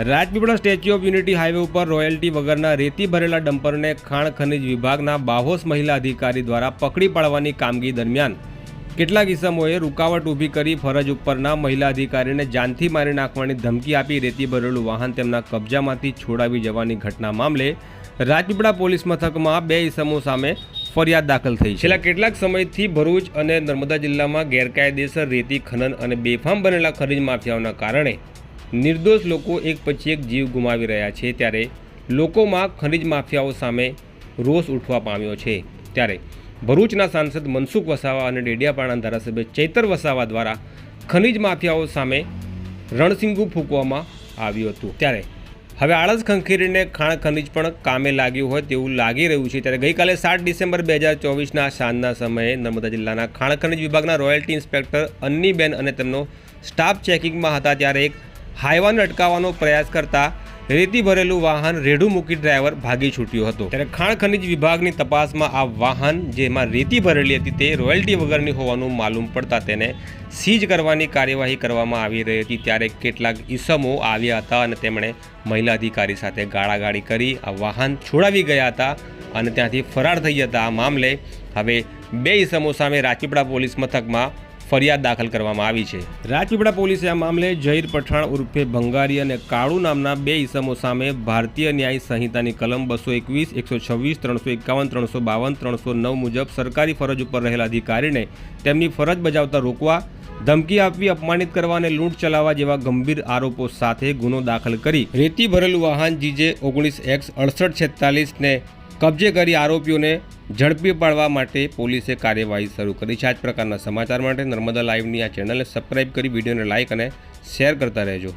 Rajpipla statue of unity highway ઉપર royalty વગરના રેતી ભરેલા ડમ્પરને ખાણ ખનિજ વિભાગના બાહોશ મહિલા અધિકારી દ્વારા પકડી પાડવાની કામગીરી દરમિયાન કેટલાક ઇસમોએ રૂકાવટ ઊભી કરી ફરજ ઉપરના મહિલા અધિકારીને જાનથી મારી નાખવાની ધમકી આપી રેતી ભરેલું વાહન તેમના કબજામાંથી છોડાવી જવાની ઘટના મામલે રાજપીપળા પોલીસ મથકમાં બે ઇસમો સામે ફરિયાદ દાખલ થઈ છેલ્લા કેટલાક સમયથી ભરૂચ અને નર્મદા જિલ્લામાં ગેરકાયદેસર રેતી ખનન અને બેફામ બનેલા ખનીજ માફિયાઓના કારણે નિર્દોષ લોકો એક પછી એક જીવ ગુમાવી રહ્યા છે ત્યારે લોકોમાં ખનીજ માફિયાઓ સામે રોષ ઉઠવા પામ્યો છે. ત્યારે ભરૂચના સાંસદ મનસુખ વસાવા અને ડેડિયાપાડાના ધારાસભ્ય ચૈતર વસાવા દ્વારા ખનીજ માફિયાઓ સામે રણસિંગુ ફૂંકવામાં આવ્યું હતું. ત્યારે હવે આળસ ખંખેરીને ખાણ ખનીજ પણ કામે લાગ્યું હોય તેવું લાગી રહ્યું છે. ત્યારે ગઈકાલે સાત ડિસેમ્બર બે હજાર ચોવીસના સાંજના સમયે નર્મદા જિલ્લાના ખાણ ખનીજ વિભાગના રોયલ્ટી ઇન્સ્પેક્ટર અન્નીબેન અને તેમનો સ્ટાફ ચેકિંગમાં હતા. ત્યારે એક હાઈવાને અટકાવવાનો પ્રયાસ કરતા રેતી ભરેલું વાહન રેડું મૂકી ડ્રાઈવર ભાગી છૂટ્યો હતો. ત્યારે ખાણ ખનીજ વિભાગની તપાસમાં આ વાહન, જેમાં રેતી ભરેલી હતી તે રોયલ્ટી વગરની હોવાનું માલુમ પડતા તેને સીઝ કરવાની કાર્યવાહી કરવામાં આવી રહી હતી. ત્યારે કેટલાક ઈસમો આવ્યા હતા અને તેમણે મહિલા અધિકારી સાથે ગાળાગાળી કરી, આ વાહન છોડાવી ગયા હતા અને ત્યાંથી ફરાર થઈ જતા આ મામલે હવે બે ઈસમો સામે રાજપીપળા પોલીસ મથકમાં ફરિયાદ દાખલ કરવામાં આવી છે. રાજપીપળા પોલીસે આ મામલે જહીર પઠાણ ઉર્ફે ભંગારી અને કાળુ નામના બે ઇસમો સામે ભારતીય ન્યાય સંહિતાની કલમ બસો એકવીસ, એકસો છવ્વીસ, ત્રણસો એકાવન, ત્રણસો બાવન, ત્રણસો નવ મુજબ સરકારી ફરજ ઉપર રહેલા અધિકારીને તેમની ફરજ બજાવતા રોકવા, ધમકી આપવી, અપમાનિત કરવા અને લૂંટ ચલાવવા જેવા ગંભીર આરોપો સાથે ગુનો દાખલ કરી રેતી ભરેલું વાહન જીજે ઓગણીસ એક્સ અડસઠ છેતાલીસને કબજે કરી આરોપીઓને ઝડપી પાડવા માટે પોલીસે કાર્યવાહી શરૂ કરી છે. આ જ પ્રકારના સમાચાર માટે નર્મદા લાઈવની આ ચેનલને સબસ્ક્રાઇબ કરી, વિડીયોને લાઇક અને શેર કરતા રહેજો.